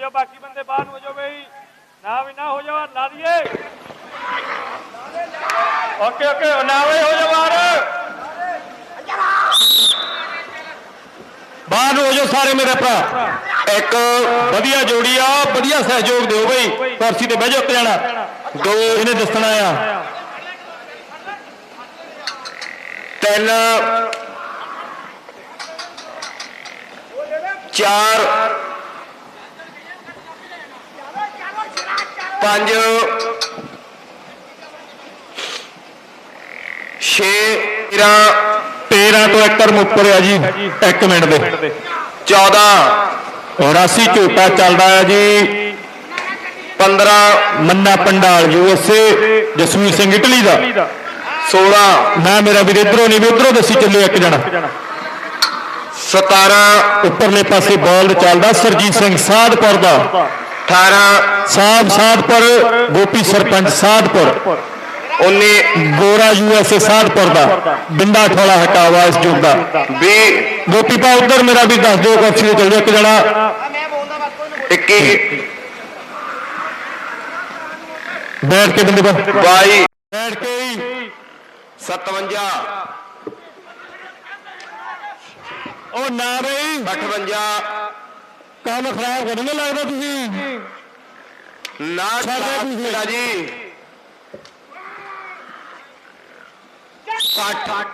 ਜਾਓ, ਬਾਕੀ ਬੰਦੇ ਬਾਹਰ ਨੂੰ ਹੋ ਜਾਓ ਬਈ। ਨਾ ਵੀ ਨਾ ਹੋ ਜਾਓ ਲਾ ਦਈਏ ਓਕੇ ਓਕੇ, ਨਾ ਵੀ ਹੋ ਜਾਓ ਬਾਹਰ। ਬਾਹਰ ਨੂੰ ਹੋ ਜਾਓ ਸਾਰੇ ਮੇਰੇ ਭਰਾ। ਇੱਕ ਵਧੀਆ ਜੋੜੀ ਆ, ਵਧੀਆ ਸਹਿਯੋਗ ਦਿਓ ਬਈ। ਕੁਰਸੀ ਤੇ ਬਹਿ ਜਾਓ ਇੱਕ ਜਣਾ। ਦੋ ਇਹਨੇ ਦੱਸਣਾ ਆ। ਤਿੰਨ, ਚਾਰ ਪੰਜ। ਛੇ 13 13 ਤੋਂ ਇੱਕ ਟਰਮ ਉੱਪਰ ਆ ਜੀ 1 ਮਿੰਟ ਦੇ। 14 84 ਝੋਟਾ ਚੱਲਦਾ ਹੈ ਜੀ। 15 ਮੰਨਾ ਪੰਡਾਲ ਯੂਐਸਏ ਜਸਵੀਰ ਸਿੰਘ ਇਟਲੀ ਦਾ। 16 ਮੈਂ ਮੇਰਾ ਵੀਰ ਇਧਰੋਂ ਨਹੀਂ ਵੀ ਉਧਰੋਂ ਦੱਸੀ ਚੱਲਿਓ ਇੱਕ ਜਣਾ। 17 ਉੱਪਰਲੇ ਪਾਸੇ ਬਾਲ ਚੱਲਦਾ ਸਰਜੀਤ ਸਿੰਘ ਸਾਧਪੁਰ ਦਾ। 18 ਸਾਹਿਬ ਸਾਧਪੁਰ ਗੋਪੀ ਸਰਪੰਚ ਸਾਧਪੁਰ 19 ਗੋਰਾ ਯੂਐਸਏ ਸਾਧਪੁਰ ਦਾ ਬਿੰਦਾ ਠੋਲਾ ਹਟਾਵਾ ਇਸ ਜੁਗ ਦਾ। 20 ਗੋਪੀ ਪਾ ਉਧਰ ਮੇਰਾ ਵੀ ਦੱਸ ਦਿਓ ਕੁਰਸੀ ਤੇ ਚੱਲ ਜਾ ਇੱਕ ਜਣਾ। 21 ਬੈਠ ਕੇ ਬੰਦੇ 22 ਬੈਠ ਕੇ ਹੀ। 57 ਉਹ ਨਾ ਬਈ 58 ਕੰਮ ਖਰਾਬ ਕਰਨ ਨਹੀਂ ਲੱਗਦਾ ਤੁਸੀਂ? ਨਾ ਛੱਡੋ ਜੀ। 60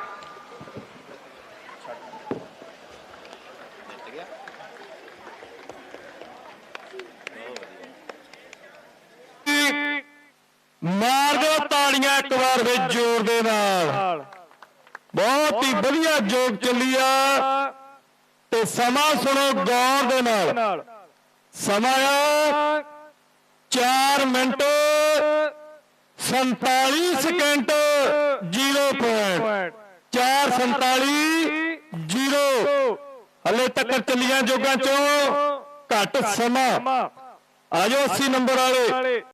ਮਾਰ ਦਿਓ ਤਾੜੀਆਂ ਇੱਕ ਵਾਰ ਵੇ ਜ਼ੋਰ ਦੇ ਨਾਲ। ਬਹੁਤ ਹੀ ਵਧੀਆ ਜੋਗ ਚੱਲੀ ਆ। ਤੇ ਸਮਾਂ ਸੁਣੋ ਗੌਰ ਦੇ ਨਾਲ। ਸਮਾਂ ਆ 4 ਮਿੰਟ 47 ਸਕਿੰਟ 0 ਪੁਆਇੰਟ 447 0 ਹਲੇ ਤੱਕ ਚੱਲੀਆਂ ਜੋਗਾਂ ਚੋਂ ਘੱਟ ਸਮਾਂ। ਆਜੋ 80 ਨੰਬਰ ਵਾਲੇ।